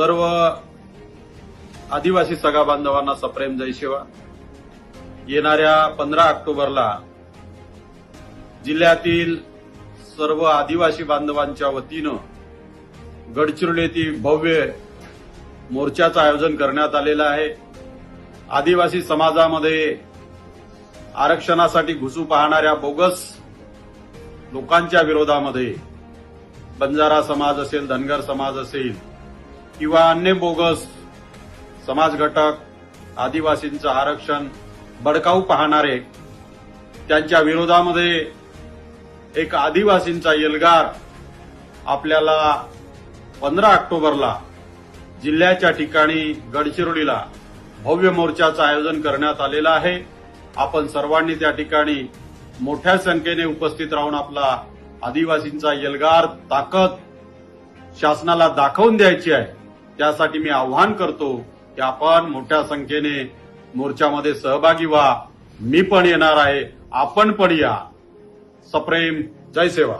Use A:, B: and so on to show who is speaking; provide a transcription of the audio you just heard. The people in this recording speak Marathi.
A: सर्व आदिवासी सगा बांधवांना सप्रेम जय शिवा. येणाऱ्या पंधरा ऑक्टोबरला जिल्ह्यातील सर्व आदिवासी बांधवांच्या वतीनं गडचिरोली येथील भव्य मोर्चाचं आयोजन करण्यात आलेलं आहे. आदिवासी समाजामध्ये आरक्षणासाठी घुसू पाहणाऱ्या बोगस लोकांच्या विरोधामध्ये बंजारा समाज असेल धनगर समाज असेल किंवा अन्य बोगस समाज घटक आदिवासींचं आरक्षण बडकावू पाहणारे त्यांच्या विरोधामध्ये एक आदिवासींचा एल्गार आपल्याला पंधरा ऑक्टोबरला जिल्ह्याच्या ठिकाणी गडचिरोलीला भव्य मोर्चाचं आयोजन करण्यात आलेलं आहे. आपण सर्वांनी त्या ठिकाणी मोठ्या संख्येने उपस्थित राहून आपला आदिवासींचा एल्गार ताकद शासनाला दाखवून द्यायची आहे. त्यासाठी मी आव्हान करतो की आपण मोठ्या संख्येने मोर्चामध्ये सहभागी व्हा. मी पण येणार आहे. आपण पण या. सप्रेम. जय सेवा.